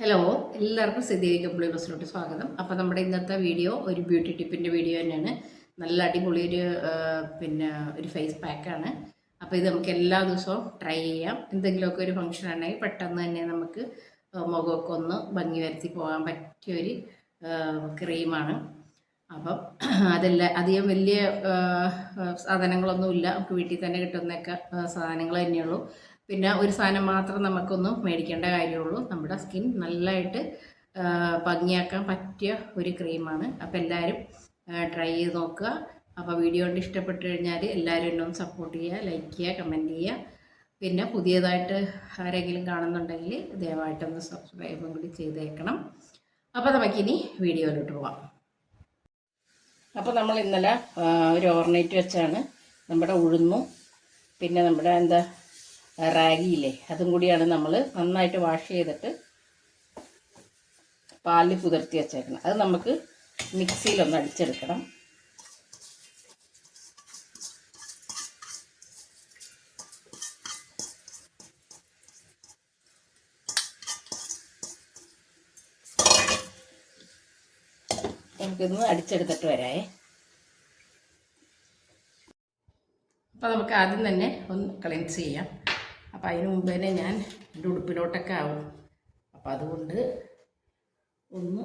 Hello എല്ലാവർക്കും സിദ്ധി കപ്പിളി ബസ്സിലോട്ട് സ്വാഗതം. അപ്പോൾ നമ്മുടെ ഇന്നത്തെ വീഡിയോ ഒരു ബ്യൂട്ടി ടിപ്പിന്റെ വീഡിയോ തന്നെയാണ്. നല്ല അടിപൊളി ഒരു പിന്നെ ഒരു ഫേസ് പാക്കാണ് അപ്പോൾ ഇത് നമുക്ക് എല്ലാ ദിവസവും ട്രൈ ചെയ്യാം. എന്തെങ്കിലുമൊക്കെ ഒരു ഫംഗ്ഷൻ ആണെങ്കിൽ പെട്ടെന്ന് തന്നെ നമുക്ക് മുഖമൊക്കെ ഒന്ന് ഭംഗി വരുത്തി പോകാൻ പറ്റിയ ഒരു ക്രീമാണ് അപ്പം അതല്ല അധികം വലിയ സാധനങ്ങളൊന്നുമില്ല. നമുക്ക് വീട്ടിൽ തന്നെ കിട്ടുന്നൊക്കെ സാധനങ്ങൾ തന്നെയുള്ളൂ. പിന്നെ ഒരു സാധനം മാത്രം നമുക്കൊന്ന് മേടിക്കേണ്ട കാര്യമുള്ളൂ. നമ്മുടെ സ്കിൻ നല്ലതായിട്ട് ഭംഗിയാക്കാൻ പറ്റിയ ഒരു ക്രീമാണ്. അപ്പോൾ എല്ലാവരും ട്രൈ ചെയ്ത് നോക്കുക. അപ്പോൾ വീഡിയോ കൊണ്ട് ഇഷ്ടപ്പെട്ട് കഴിഞ്ഞാൽ എല്ലാവരും എന്നെ ഒന്ന് സപ്പോർട്ട് ചെയ്യുക ലൈക്ക് ചെയ്യുക കമന്റ് ചെയ്യുക. പിന്നെ പുതിയതായിട്ട് ആരെങ്കിലും കാണുന്നുണ്ടെങ്കിൽ ദയവായിട്ടൊന്ന് സബ്സ്ക്രൈബും കൂടി ചെയ്തേക്കണം. അപ്പോൾ നമുക്കിനി വീഡിയോയിലോട്ട് പോവാം. അപ്പോൾ നമ്മൾ ഇന്നലെ ഒരു ഓർണേറ്റ് വെച്ചാണ്. നമ്മുടെ ഉഴുന്നും പിന്നെ നമ്മുടെ എന്താ റാഗിയില്ലേ? അതും കൂടിയാണ് നമ്മൾ നന്നായിട്ട് വാഷ് ചെയ്തിട്ട് പാലിൽ കുതിർത്തി വെച്ചേക്കണം അത് നമുക്ക് മിക്സിയിലൊന്ന് അടിച്ചെടുക്കണം. നമുക്കിന്ന് അടിച്ചെടുത്തിട്ട് വരായേ അപ്പോൾ നമുക്ക് ആദ്യം തന്നെ ഒന്ന് ക്ലെൻസ് ചെയ്യാം. അപ്പോൾ അതിന് മുമ്പ് തന്നെ ഞാൻ എന്റെ ഉടുപ്പിലോട്ടൊക്കെ ആവും. അപ്പം അതുകൊണ്ട് ഒന്ന്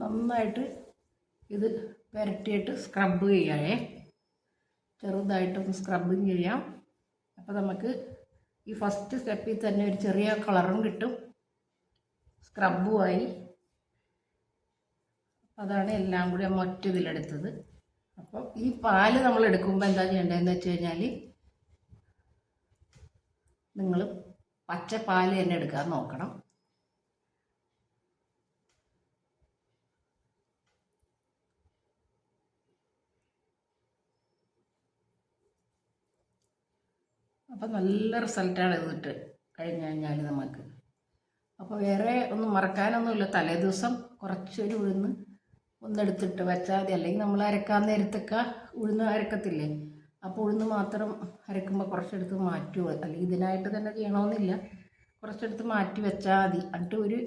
നന്നായിട്ട് ഇത് പുരട്ടിയിട്ട് സ്ക്രബ് ചെയ്യാവേ. ചെറുതായിട്ടൊന്ന് സ്ക്രബും ചെയ്യാം. അപ്പോൾ നമുക്ക് ഈ ഫസ്റ്റ് സ്റ്റെപ്പിൽ തന്നെ ഒരു ചെറിയ കളറും കിട്ടും. സ്ക്രബുമായി അതാണ് എല്ലാം കൂടി നമ്മൾ ഒറ്റ ഇതിലെടുത്തത് അപ്പം ഈ പാൽ നമ്മൾ എടുക്കുമ്പോൾ എന്താ ചെയ്യേണ്ടതെന്ന് വെച്ച് കഴിഞ്ഞാൽ നിങ്ങൾ പച്ച പാൽ തന്നെ എടുക്കാൻ നോക്കണം. അപ്പം നല്ല റിസൾട്ടാണ് ഇതിട്ട് കഴിഞ്ഞ് കഴിഞ്ഞാൽ നമുക്ക് അപ്പോൾ വേറെ ഒന്നും മറക്കാനൊന്നുമില്ല. തലേ ദിവസം കുറച്ചൊരു ഉഴുന്ന് ഒന്നെടുത്തിട്ട് വെച്ചാൽ മതി. അല്ലെങ്കിൽ നമ്മൾ അരക്കാൻ നേരത്തൊക്കെ ഉഴുന്ന് അരക്കത്തില്ലേ? അപ്പോൾ ഉഴുന്ന് മാത്രം അരക്കുമ്പോൾ കുറച്ചെടുത്ത് മാറ്റുക അല്ലെങ്കിൽ ഇതിനായിട്ട് തന്നെ ചെയ്യണമെന്നില്ല കുറച്ചെടുത്ത് മാറ്റി വെച്ചാൽ മതി. എന്നിട്ട് ഒരു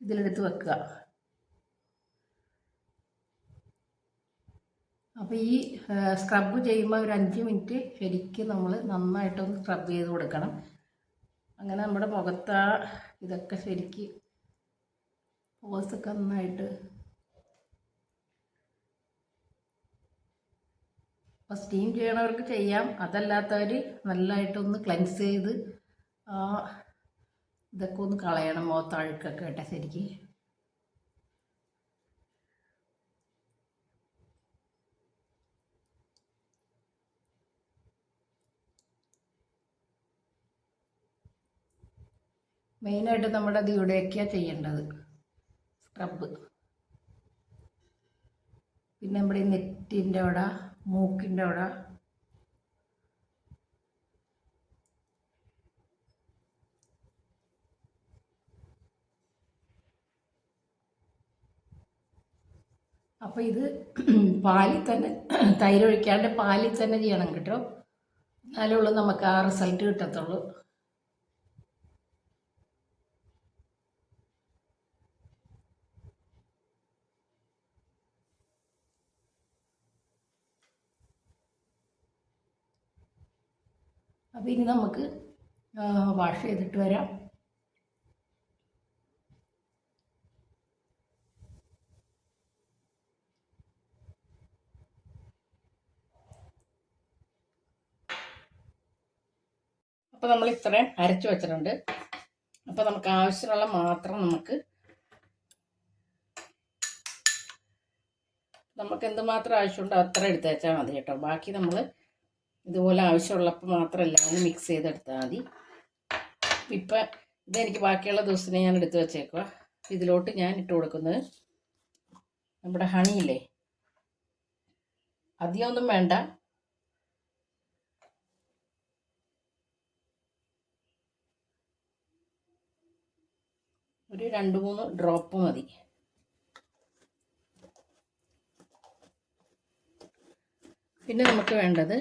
ഇതിലെടുത്ത് വെക്കുക. അപ്പോൾ ഈ സ്ക്രബ് ചെയ്യുമ്പോൾ ഒരു അഞ്ച് മിനിറ്റ് ശരിക്കും നമ്മൾ നന്നായിട്ടൊന്ന് സ്ക്രബ് ചെയ്ത് കൊടുക്കണം. അങ്ങനെ നമ്മുടെ മുഖത്ത് ഇതൊക്കെ ശരിക്ക് പോസൊക്കെ നന്നായിട്ട് അപ്പോൾ സ്റ്റീം ചെയ്യണവർക്ക് ചെയ്യാം. അതല്ലാത്തവർ നല്ലതായിട്ടൊന്ന് ക്ലെൻസ് ചെയ്ത് ഇതൊക്കെ ഒന്ന് കളയണം മുഖത്ത് അഴുക്കൊക്കെ കേട്ടോ ശരിക്ക്. മെയിനായിട്ട് നമ്മുടെ അത് ഇവിടെയൊക്കെയാണ് ചെയ്യേണ്ടത്. സ്ക്രബ് പിന്നെ നമ്മുടെ നെറ്റിന്റെ അവിടെ മൂക്കിന്റെ അവിടെ അപ്പോൾ ഇത് പാലിൽ തന്നെ തൈരൊഴിക്കാണ്ട് പാലിൽ തന്നെ ചെയ്യണം കേട്ടോ. എന്നാലേ ഉള്ളൂ നമുക്ക് ആ റിസൾട്ട് കിട്ടത്തുള്ളൂ. അപ്പോൾ ഇനി നമുക്ക് വാഷ് ചെയ്തിട്ട് വരാം. അപ്പോൾ നമ്മൾ ഇത്രയും അരച്ചു വെച്ചിട്ടുണ്ട്. അപ്പോൾ നമുക്ക് ആവശ്യമുള്ള മാത്രം നമുക്ക് നമുക്ക് എന്തുമാത്രം ആവശ്യമുണ്ടോ അത്ര എടുത്ത് വെച്ചാൽ മതി കേട്ടോ. ബാക്കി നമ്മൾ ഇതുപോലെ ആവശ്യമുള്ളപ്പോൾ മാത്രമല്ല എല്ലാം മിക്സ് ചെയ്തെടുത്താൽ മതി. ഇപ്പം ഇതെനിക്ക് ബാക്കിയുള്ള ദിവസത്തിന് ഞാൻ എടുത്ത് വെച്ചേക്കുക ഇതിലോട്ട് ഞാൻ ഇട്ട് കൊടുക്കുന്നത് നമ്മുടെ ഹണിയില്ലേ അധികമൊന്നും വേണ്ട. ഒരു രണ്ട് മൂന്ന് ഡ്രോപ്പ് മതി. പിന്നെ നമുക്ക് വേണ്ടത്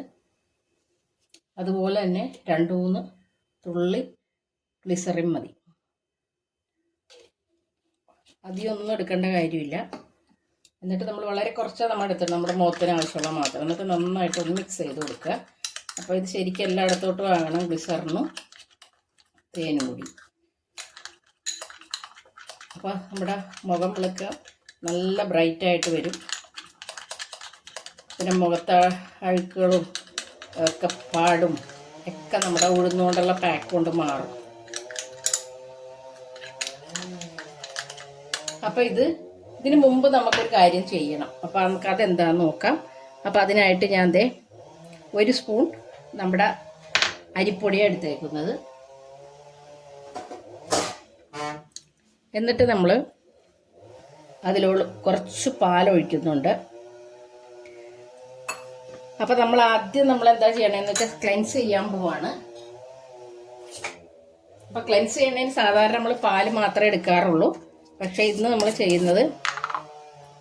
അതുപോലെ തന്നെ രണ്ട് മൂന്ന് തുള്ളി ഗ്ലിസറിൻ മതി. അധികമൊന്നും എടുക്കേണ്ട കാര്യമില്ല. എന്നിട്ട് നമ്മൾ വളരെ കുറച്ചാണ് നമ്മൾ എടുത്തിട്ട് നമ്മുടെ മുഖത്തിന് ആവശ്യമുള്ള മാത്രം. എന്നിട്ട് നന്നായിട്ട് ഒന്ന് മിക്സ് ചെയ്ത് കൊടുക്കുക. അപ്പോൾ ഇത് ശരിക്കും എല്ലായിടത്തോട്ടും വാങ്ങണം ഗ്ലിസറിനും തേനും കൂടി. അപ്പോൾ നമ്മുടെ മുഖം വിളക്കുക നല്ല ബ്രൈറ്റായിട്ട് വരും. പിന്നെ മുഖത്തെ അഴുക്കുകളും ഒക്കെ പാടും. ഒക്കെ നമ്മുടെ ഉഴുന്നുകൊണ്ടുള്ള പാക്ക് കൊണ്ട് മാറും. അപ്പോൾ ഇത് ഇതിനു മുമ്പ് നമുക്കൊരു കാര്യം ചെയ്യണം. അപ്പോൾ നമുക്ക് അതെന്താണെന്ന് നോക്കാം. അപ്പോൾ അതിനായിട്ട് ഞാൻ ദേ ഒരു സ്പൂൺ നമ്മുടെ അരിപ്പൊടിയാണ് എടുത്തേക്കുന്നത്. എന്നിട്ട് നമ്മൾ അതിലുള്ള കുറച്ച് പാലൊഴിക്കുന്നുണ്ട്. അപ്പോൾ നമ്മൾ ആദ്യം നമ്മൾ എന്താ ചെയ്യണമെന്ന് വെച്ചാൽ ക്ലെൻസ് ചെയ്യാൻ പോവാണ്. അപ്പോൾ ക്ലെൻസ് ചെയ്യണതിന് സാധാരണ നമ്മൾ പാൽ മാത്രമേ എടുക്കാറുള്ളൂ. പക്ഷേ ഇന്ന് നമ്മൾ ചെയ്യുന്നത്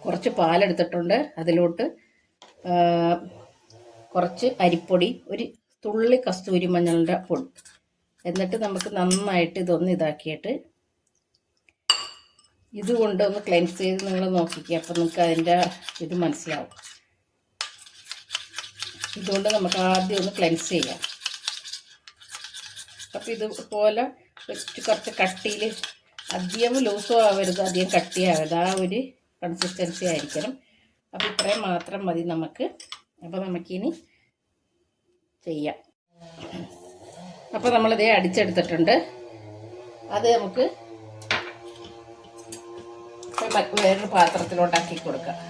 കുറച്ച് പാലെടുത്തിട്ടുണ്ട് അതിലോട്ട് കുറച്ച് അരിപ്പൊടി ഒരു തുള്ളി കസ്തൂരി മഞ്ഞളുടെ പൊടി. എന്നിട്ട് നമുക്ക് നന്നായിട്ട് ഇതൊന്ന് ഇതാക്കിയിട്ട് ഇതുകൊണ്ട് ഒന്ന് ക്ലെൻസ് ചെയ്ത് നിങ്ങൾ നോക്കിക്കുക അപ്പം നിങ്ങൾക്ക് അതിന്റെ ഇത് മനസ്സിലാവും. ഇതുകൊണ്ട് നമുക്ക് ആദ്യം ഒന്ന് ക്ലെൻസ് ചെയ്യാം. അപ്പം ഇതുപോലെ വെച്ച് കുറച്ച് കട്ടിയിൽ അധികം ലൂസും ആവരുത് അധികം കട്ടിയാവരുത്. ആ ഒരു കൺസിസ്റ്റൻസി ആയിരിക്കണം. അപ്പോൾ ഇത്രയും മാത്രം മതി നമുക്ക്. അപ്പോൾ നമുക്കിനി ചെയ്യാം. അപ്പോൾ നമ്മളിതേ അടിച്ചെടുത്തിട്ടുണ്ട്. അത് നമുക്ക് വേറൊരു പാത്രത്തിലോട്ടാക്കി കൊടുക്കാം.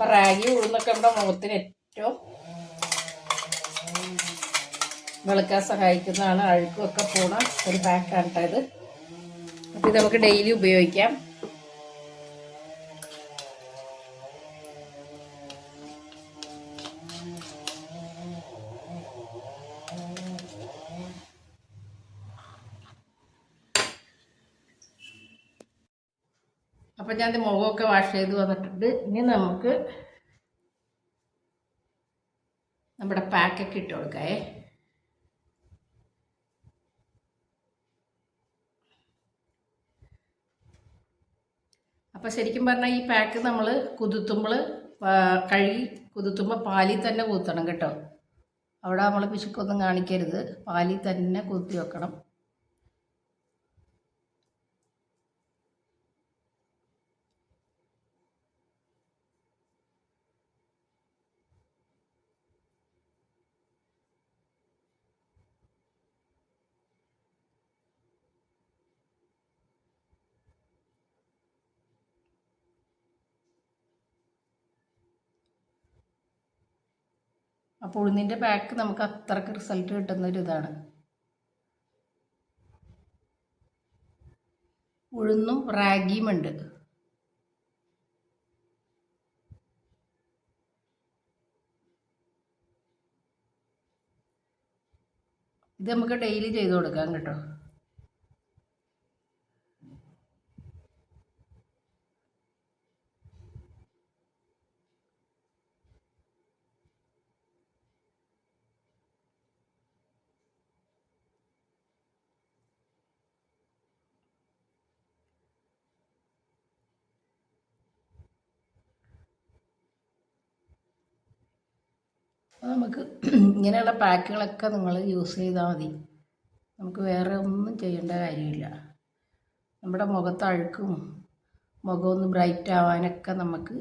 അപ്പൊ റാഗി ഉഴുന്നൊക്കെ നമ്മുടെ മുഖത്തിന് ഏറ്റവും വെളുക്കാൻ സഹായിക്കുന്നതാണ്. അഴുക്കുമൊക്കെ പോണ ഒരു പാക്കാണ് കേട്ടോ ഇത്. അപ്പൊ ഇത് നമുക്ക് ഡെയിലി ഉപയോഗിക്കാം. അപ്പം ഞാൻ മുഖമൊക്കെ വാഷ് ചെയ്ത് വന്നിട്ടുണ്ട്. ഇനി നമുക്ക് നമ്മുടെ പാക്കൊക്കെ ഇട്ട് കൊടുക്കാവേ. അപ്പോൾ ശരിക്കും പറഞ്ഞാൽ ഈ പാക്ക് നമ്മൾ കുതിർത്തുമ്പോൾ കഴുകി കുതിർത്തുമ്പോൾ പാലിൽ തന്നെ കുത്തണം കേട്ടോ. അവിടെ നമ്മൾ പിശുക്കൊന്നും കാണിക്കരുത്. പാലിൽ തന്നെ കുത്തി വെക്കണം. അപ്പോൾ ഉഴുന്നിന്റെ പാക്ക് നമുക്ക് അത്രയ്ക്ക് റിസൾട്ട് കിട്ടുന്ന ഒരു ഇതാണ് ഉഴുന്നും റാഗിയും ഉണ്ട്. ഇത് നമുക്ക് ഡെയിലി ചെയ്ത് കൊടുക്കാം കേട്ടോ അപ്പോൾ നമുക്ക് ഇങ്ങനെയുള്ള പാക്കുകളൊക്കെ നിങ്ങൾ യൂസ് ചെയ്താൽ മതി. നമുക്ക് വേറെ ഒന്നും ചെയ്യേണ്ട കാര്യമില്ല. നമ്മുടെ മുഖത്ത് അഴുക്കും മുഖം ഒന്ന് ബ്രൈറ്റ് ആവാനൊക്കെ നമുക്ക്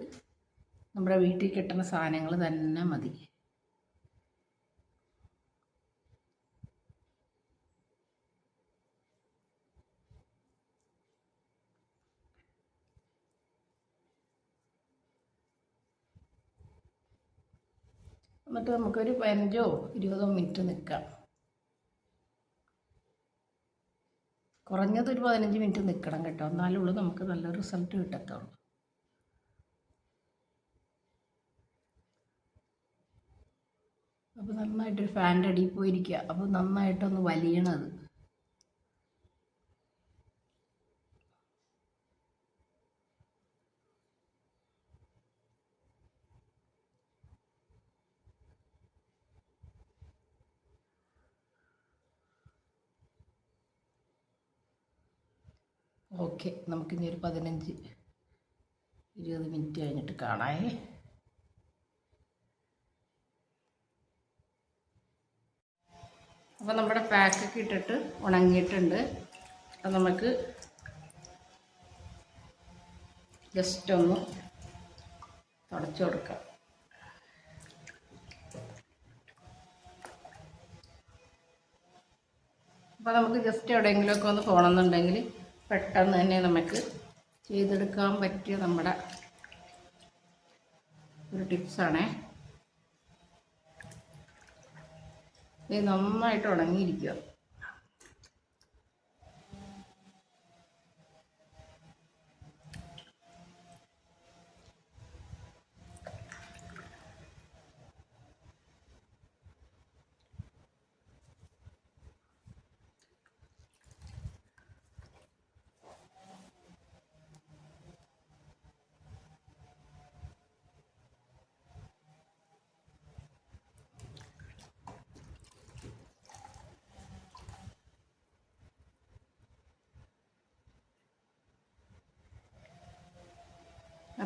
നമ്മുടെ വീട്ടിൽ കിട്ടുന്ന സാധനങ്ങൾ തന്നെ മതി. എന്നിട്ട് നമുക്കൊരു പതിനഞ്ചോ ഇരുപതോ മിനിറ്റ് നിൽക്കാം കുറഞ്ഞതൊരു പതിനഞ്ച് മിനിറ്റ് നിൽക്കണം കേട്ടോ. എന്നാലുള്ളൂ നമുക്ക് നല്ല റിസൾട്ട് കിട്ടത്തുള്ളൂ. അപ്പോൾ നന്നായിട്ടൊരു ഫാന്റെ അടിയിൽ പോയിരിക്കുക. അപ്പോൾ നന്നായിട്ടൊന്ന് വലിയണത്. ഓക്കെ നമുക്കിനി ഒരു പതിനഞ്ച് ഇരുപത് മിനിറ്റ് കഴിഞ്ഞിട്ട് കാണാമേ അപ്പോൾ നമ്മുടെ പാക്കൊക്കെ ഇട്ടിട്ട് ഉണങ്ങിയിട്ടുണ്ട്. അത് നമുക്ക് ജസ്റ്റ് ഒന്ന് തുടച്ചു കൊടുക്കാം. അപ്പോൾ നമുക്ക് ജസ്റ്റ് എവിടെയെങ്കിലുമൊക്കെ ഒന്ന് പോകണമെന്നുണ്ടെങ്കിൽ പെട്ടെന്ന് തന്നെ നമുക്ക് ചെയ്തെടുക്കാൻ പറ്റിയ നമ്മുടെ ഒരു ടിപ്സാണേ. ഇത് നന്നായിട്ട് ഉണങ്ങിയിരിക്കുക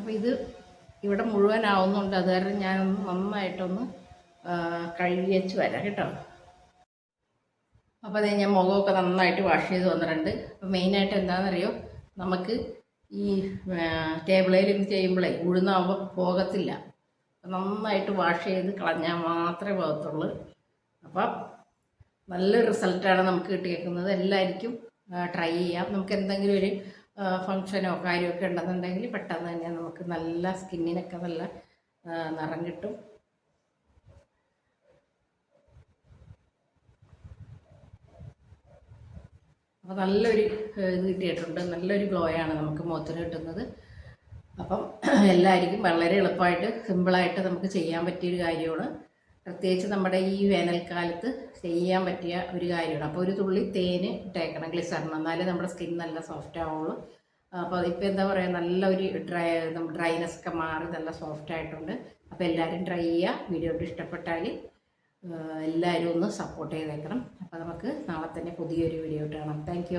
അപ്പോൾ ഇത് ഇവിടെ മുഴുവനാവുന്നുണ്ട്. അത് കാരണം ഞാനൊന്ന് നന്നായിട്ടൊന്ന് കഴുകി വെച്ച് വരാം കേട്ടോ. അപ്പോൾ അതേ ഞാൻ മുഖമൊക്കെ നന്നായിട്ട് വാഷ് ചെയ്ത് വന്നിട്ടുണ്ട്. അപ്പോൾ മെയിനായിട്ട് എന്താണെന്നറിയോ? നമുക്ക് ഈ ടേബിളേലും ചെയ്യുമ്പോഴേ ഉഴുന്നാകുമ്പോൾ പോകത്തില്ല. നന്നായിട്ട് വാഷ് ചെയ്ത് കളഞ്ഞാൽ മാത്രമേ പോകത്തുള്ളൂ. അപ്പം നല്ല റിസൾട്ടാണ് നമുക്ക് കിട്ടിയേക്കുന്നത്. എല്ലാവർക്കും ട്രൈ ചെയ്യാം. നമുക്ക് എന്തെങ്കിലും ഒരു ഫങ്ഷനോ കാര്യമൊക്കെ ഉണ്ടെന്നുണ്ടെങ്കിൽ പെട്ടെന്ന് തന്നെ നമുക്ക് നല്ല സ്കിന്നിനൊക്കെ നല്ല നിറം കിട്ടും. അപ്പോൾ നല്ലൊരു ഇത് കിട്ടിയിട്ടുണ്ട്. നല്ലൊരു ഗ്ലോ ആണ് നമുക്ക് മുഖത്തിന് കിട്ടുന്നത്. അപ്പം എല്ലാവർക്കും വളരെ എളുപ്പമായിട്ട് സിമ്പിളായിട്ട് നമുക്ക് ചെയ്യാൻ പറ്റിയൊരു കാര്യമാണ്. പ്രത്യേകിച്ച് നമ്മുടെ ഈ വേനൽക്കാലത്ത് ചെയ്യാൻ പറ്റിയ ഒരു കാര്യമാണ്. അപ്പോൾ ഒരു തുള്ളി തേൻ ഇട്ടേക്കണം ഗ്ലിസറിന്. എന്നാലേ നമ്മുടെ സ്കിൻ നല്ല സോഫ്റ്റ് ആവുള്ളൂ. അപ്പോൾ ഇപ്പോൾ എന്താ പറയുക നല്ല ഒരു ഡ്രൈ ഡ്രൈനെസ് ഒക്കെ മാറി നല്ല സോഫ്റ്റ് ആയിട്ടുണ്ട്. അപ്പോൾ എല്ലാവരും ട്രൈ ചെയ്യുക. വീഡിയോ ഇഷ്ടപ്പെട്ടാൽ എല്ലാവരും ഒന്ന് സപ്പോർട്ട് ചെയ്തേക്കണം. അപ്പോൾ നമുക്ക് നാളെ തന്നെ പുതിയൊരു വീഡിയോ കാണാം. താങ്ക്